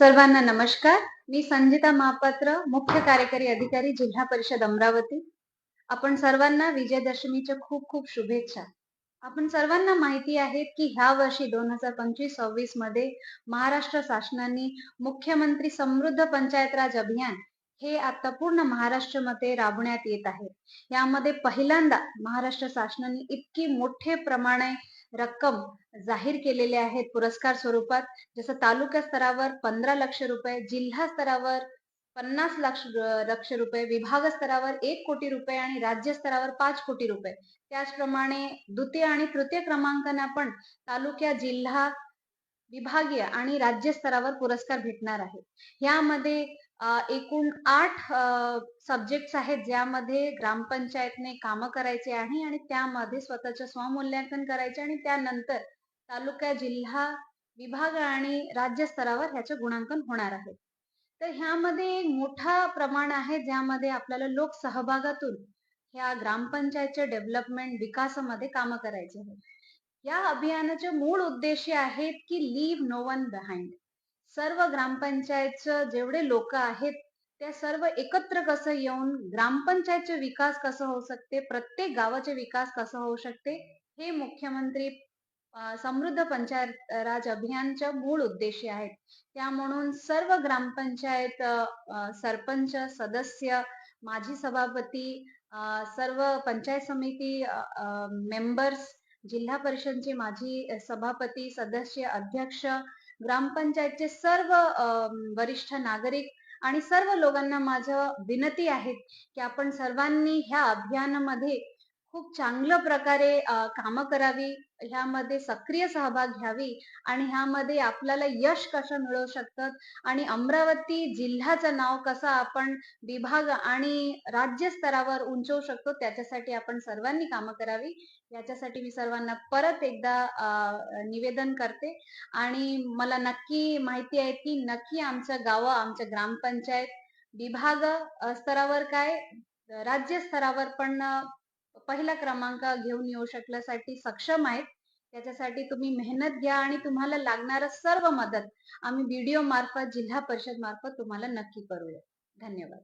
सर्वांना नमस्कार. मी संजिता महापात्र मुख्य कार्यकारी अधिकारी जिल्हा परिषद अमरावती. आपण सर्वांना विजयदशमीच्या खूप खूप शुभेच्छा. आपण सर्वांना माहिती आहे की ह्या वर्षी दोन हजार पंचवीस सव्वीसमध्ये महाराष्ट्र शासनाने मुख्यमंत्री समृद्ध पंचायत राज अभियान हे आता पूर्ण महाराष्ट्रामध्ये राबवण्यात येत आहे. यामध्ये पहिल्यांदा महाराष्ट्र शासनाने इतकी मोठे प्रमाणे रक्कम जाहीर केलेले आहेत पुरस्कार स्वरूपात. जसं तालुका स्तरावर पंधरा लक्ष रुपये जिल्हा स्तरावर पन्नास लक्ष लक्ष रुपये विभाग स्तरावर एक कोटी रुपये आणि राज्य स्तरावर पाच कोटी रुपये. त्याचप्रमाणे द्वितीय आणि तृतीय क्रमांकाने आपण तालुक्या जिल्हा विभागीय आणि राज्य स्तरावर पुरस्कार भेटणार आहे. यामध्ये एकूण आठ सब्जेक्ट्स आहेत ज्यामध्ये ग्रामपंचायतने कामं करायचे आहे आणि त्यामध्ये स्वतःचे स्वमूल्यांकन करायचे आणि त्यानंतर तालुका जिल्हा विभाग आणि राज्य स्तरावर ह्याचे गुणांकन होणार आहे. तर ह्यामध्ये एक मोठा प्रमाण आहे ज्यामध्ये आपल्याला लोक सहभागातून ह्या ग्रामपंचायतच्या डेव्हलपमेंट विकासामध्ये कामं करायचे आहेत. या अभियानाचे मूळ उद्देश आहेत की लीव नो वन बिहाइंड सर्व ग्रामपंचायतचं जेवढे लोक आहेत त्या सर्व एकत्र कसं येऊन ग्रामपंचायतचे विकास कसं होऊ शकते प्रत्येक गावाचे विकास कसं होऊ शकते हे मुख्यमंत्री समृद्ध पंचायत राज अभियानच्या मूळ उद्देश आहेत. त्या म्हणून सर्व ग्रामपंचायत सरपंच सदस्य माजी सभापती सर्व पंचायत समिती मेंबर्स जिल्हा परिषदचे माजी सभापती सदस्य अध्यक्ष ग्रामपंचायतचे सर्व वरिष्ठ नागरिक आणि सर्व लोकांना माझं विनंती आहे की आपण सर्वांनी ह्या अभियानामध्ये खूप चांगल्या प्रकारे कामं करावी ह्यामध्ये सक्रिय सहभाग घ्यावी आणि ह्यामध्ये आपल्याला यश कसं मिळू शकतं आणि अमरावती जिल्ह्याचं नाव कसं आपण विभाग आणि राज्य स्तरावर उंचवू शकतो त्याच्यासाठी आपण सर्वांनी कामं करावी. याच्यासाठी मी सर्वांना परत एकदा निवेदन करते आणि मला नक्की माहिती आहे की नक्की आमचं गावं आमच्या ग्रामपंचायत विभाग स्तरावर काय राज्य स्तरावर पण पहिला क्रमांक घेऊन येऊ शकल्यासाठी सक्षम आहेत. त्याच्यासाठी तुम्ही मेहनत घ्या आणि तुम्हाला लागणारं सर्व मदत आम्ही व्हिडिओ मार्फत जिल्हा परिषद मार्फत तुम्हाला नक्की करूया. धन्यवाद.